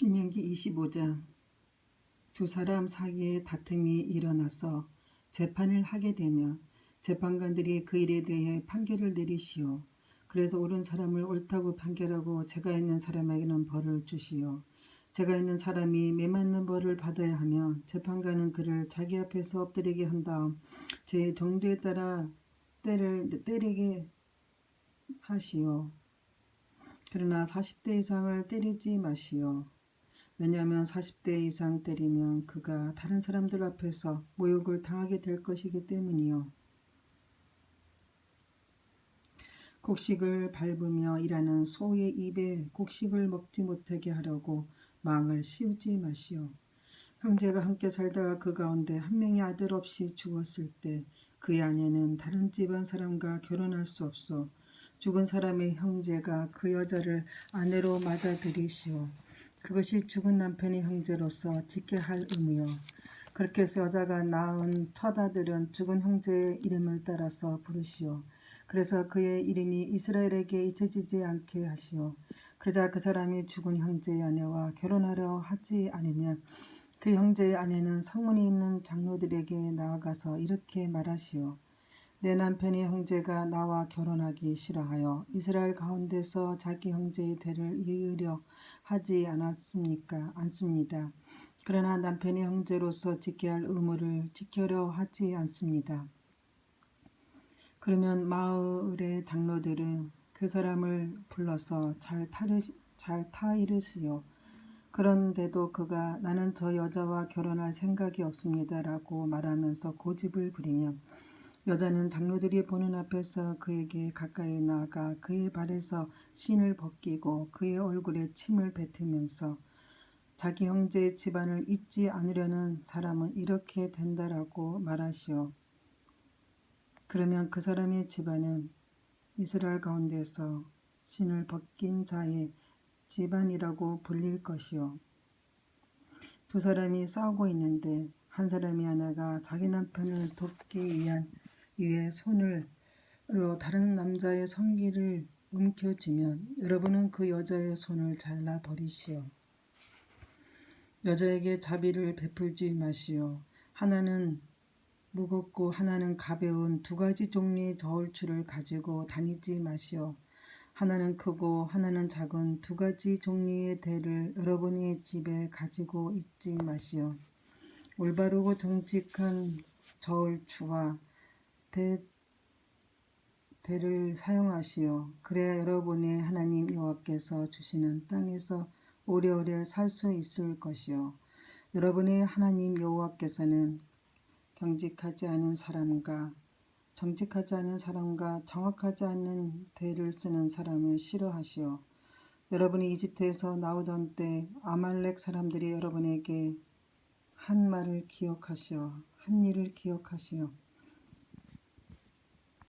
신명기 25장 두 사람 사이에 다툼이 일어나서 재판을 하게 되면 재판관들이 그 일에 대해 판결을 내리시오. 그래서 옳은 사람을 옳다고 판결하고 죄가 있는 사람에게는 벌을 주시오. 죄가 있는 사람이 매맞는 벌을 받아야 하며 재판관은 그를 자기 앞에서 엎드리게 한 다음 죄의 정도에 따라 때를 때리게 하시오. 그러나 40대 이상을 때리지 마시오. 왜냐하면 40대 이상 때리면 그가 다른 사람들 앞에서 모욕을 당하게 될 것이기 때문이요. 곡식을 밟으며 일하는 소의 입에 곡식을 먹지 못하게 하려고 망을 씌우지 마시오. 형제가 함께 살다가 그 가운데 한 명의 아들 없이 죽었을 때 그의 아내는 다른 집안 사람과 결혼할 수 없어 죽은 사람의 형제가 그 여자를 아내로 맞아들이시오. 그것이 죽은 남편의 형제로서 지켜야 할 의무요. 그렇게 해서 여자가 낳은 첫 아들은 죽은 형제의 이름을 따라서 부르시오. 그래서 그의 이름이 이스라엘에게 잊혀지지 않게 하시오. 그러자 그 사람이 죽은 형제의 아내와 결혼하려 하지 않으면 그 형제의 아내는 성문이 있는 장로들에게 나아가서 이렇게 말하시오. 내 남편의 형제가 나와 결혼하기 싫어하여 이스라엘 가운데서 자기 형제의 대를 이으려 하지 않았습니까? 않습니다. 그러나 남편의 형제로서 지켜야 할 의무를 지켜려 하지 않습니다. 그러면 마을의 장로들은 그 사람을 불러서 잘 타르 잘 타이르시오. 그런데도 그가 나는 저 여자와 결혼할 생각이 없습니다라고 말하면서 고집을 부리며 여자는 장로들이 보는 앞에서 그에게 가까이 나아가 그의 발에서 신을 벗기고 그의 얼굴에 침을 뱉으면서 자기 형제의 집안을 잊지 않으려는 사람은 이렇게 된다라고 말하시오. 그러면 그 사람의 집안은 이스라엘 가운데서 신을 벗긴 자의 집안이라고 불릴 것이요. 두 사람이 싸우고 있는데 한 사람이 하나가 자기 남편을 돕기 위한 위에 손으로 다른 남자의 성기를 움켜쥐면 여러분은 그 여자의 손을 잘라 버리시오. 여자에게 자비를 베풀지 마시오. 하나는 무겁고 하나는 가벼운 두 가지 종류의 저울추를 가지고 다니지 마시오. 하나는 크고 하나는 작은 두 가지 종류의 대를 여러분의 집에 가지고 있지 마시오. 올바르고 정직한 저울추와 대, 대를 사용하시오. 그래야 여러분의 하나님 여호와께서 주시는 땅에서 오래오래 살 수 있을 것이요. 여러분의 하나님 여호와께서는 경직하지 않은 사람과 정직하지 않은 사람과 정확하지 않은 대를 쓰는 사람을 싫어하시오. 여러분이 이집트에서 나오던 때 아말렉 사람들이 여러분에게 한 말을 기억하시오. 한 일을 기억하시오.